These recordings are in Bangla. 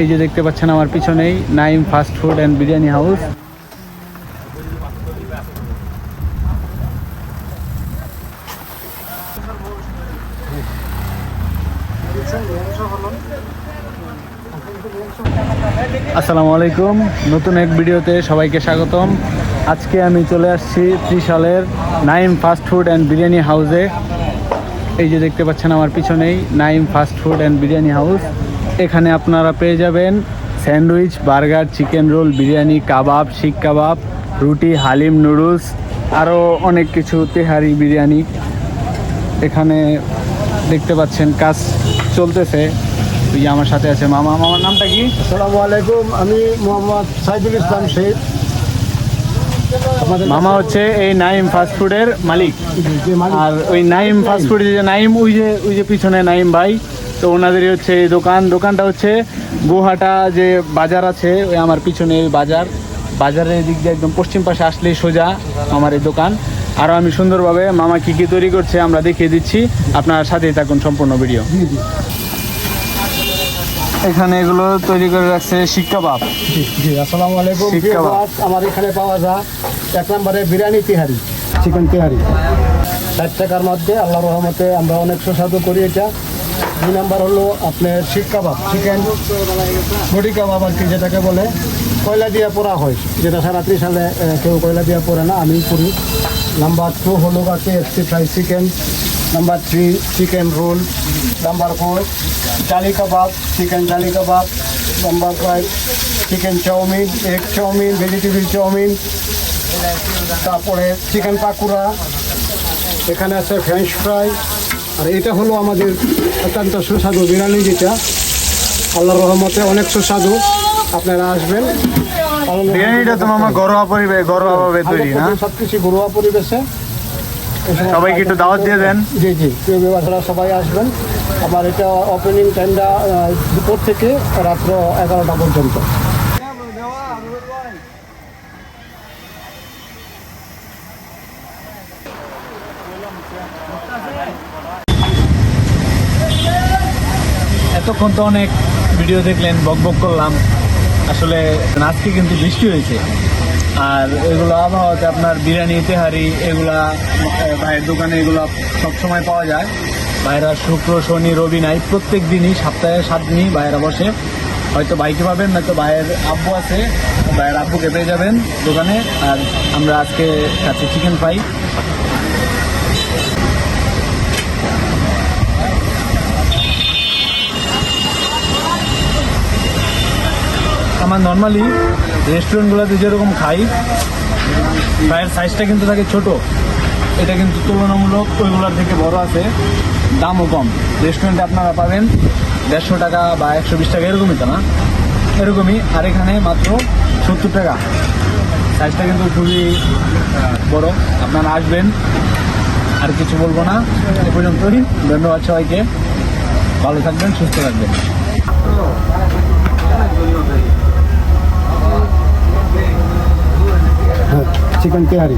এই যে দেখতে পাচ্ছেন আমার পিছনেই Naim fast food and biryani house. আসসালামু আলাইকুম, নতুন এক ভিডিওতে সবাইকে স্বাগতম। আজকে আমি চলে আসছি ত্রিশালের Naim fast food and biryani হাউসে। এই যে দেখতে পাচ্ছেন আমার পিছনেই Naim fast food and biryani house. এখানে আপনারা পেয়ে যাবেন sandwich burger chicken roll biryani kebab seekh kebab রুটি হালিম নুডলস আরও অনেক কিছু তেহারি বিরিয়ানি। এখানে দেখতে পাচ্ছেন কাজ চলতেছে। যে আমার সাথে আছে মামা। মামার নামটা কি? আসসালামু আলাইকুম আমি মোহাম্মদ সাইদুল ইসলাম শেখ। মামা হচ্ছে এই নাইম ফাস্ট ফুডের মালিক। আর ওই নাইম ফাস্ট ফুড যে নাইম ওই যে ওই যে পিছনে নাইম ভাই তো ওনাদেরই হচ্ছে এই দোকান দোকানটা হচ্ছে গোহাটা যে বাজার আছে ওই আমার পিছনে ওই বাজার। বাজারের দিক দিয়ে একদম পশ্চিম পাশে আসলেই সোজা আমার এই দোকান। আরও আমি সুন্দরভাবে মামা কী কী তৈরি করছে আমরা দেখিয়ে দিচ্ছি। আপনার সাথেই থাকুন সম্পূর্ণ ভিডিও। এখানে এগুলো তৈরি করে রাখছে শিক্ষাবাব জি জি আসসালামু আলাইকুম। শিক কাবাব। আমার এখানে পাওয়া যায় এক নম্বরে বিরিয়ানি তিহারি চিকেন তিহারি। ষাট টাকার মধ্যে আল্লাহ রহমতে আমরা অনেক সুস্বাদু করি এটা। দুই নাম্বার হলো আপনার শিক কাবাব, চিকেন বডি কাবাব আর কি যেটাকে বলে, কয়লা দিয়ে পোড়া হয়। যেটা সারা ত্রিশ সালে কেউ কয়লা দিয়ে পোড়ে না আমি করি নাম্বার টু হলো আছে FC fry chicken number three chicken roll number four jali kebab chicken jali kebab, number five chicken chowmein egg chowmein vegetable chowmein, তারপরে চিকেন পাকুড়া, এখানে আছে ফ্রেঞ্চ ফ্রাই আর এটা হলো আমাদের অত্যন্ত সুস্বাদু বিরিয়ানি যেটা। আল্লাহর রহমতে অনেক সুস্বাদু। আপনারা আসবেন। বিরিয়ানিটা তো মামা ঘরোয়া পরিবেশ ঘরোয়াভাবে তৈরি না? সব কিছু ঘরোয়া পরিবেশে। সবাইকে একটু দাওয়াত দিয়ে দেন। জি জি। প্রিয় বিভাগরা সবাই আসবেন। আমার এটা ওপেনিং টাইমটা দুপুর থেকে রাত্র এগারোটা পর্যন্ত। এতক্ষণ তো অনেক ভিডিও দেখলেন, বক বক করলাম। আসলে আজকে কিন্তু বৃষ্টি হয়েছে। আর এগুলো আবহাওয়াতে আপনার বিরিয়ানি, তেহারি, এগুলা ভাইয়ের দোকানে এগুলো সবসময় পাওয়া যায়। ভাইরা শুক্র, শনি, রবি নাই, প্রত্যেক দিনই সপ্তাহে সাত দিনই ভাইয়েরা বসে। হয়তো ভাইকে পাবেন নয়তো ভাইয়ের আব্বু আছে, ভাইয়ের আব্বুকে পেয়ে যাবেন দোকানে। আর আমরা আজকে খাচ্ছি চিকেন ফ্রাই আমার নর্মালি রেস্টুরেন্টগুলোতে যেরকম খাই ফ্রাইয়ের সাইজটা কিন্তু থাকে ছোট। এটা কিন্তু তুলনামূলক ওইগুলোর থেকে বড় আছে, দামও কম। রেস্টুরেন্টে আপনারা পাবেন দেড়শো টাকা বা একশো বিশ টাকা, এরকমই তো না? এরকমই, আর এখানে মাত্র সত্তর টাকা। সাইজটা কিন্তু খুবই বড়। আপনারা আসবেন, আর কিছু বলব না। এ পর্যন্তই। ধন্যবাদ সবাইকে। ভালো থাকবেন, সুস্থ থাকবেন। চিকেন তেহারি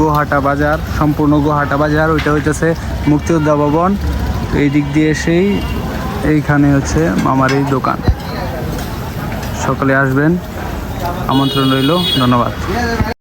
গোহাটা বাজার, সম্পূর্ণ গোহাটা বাজার, ওইটা হইতেছে মুক্তিযোদ্ধা ভবন। এই দিক দিয়ে এসেই এইখানে হচ্ছে মামার এই দোকান। সকালে আসবেন, আমন্ত্রণ রইল, ধন্যবাদ।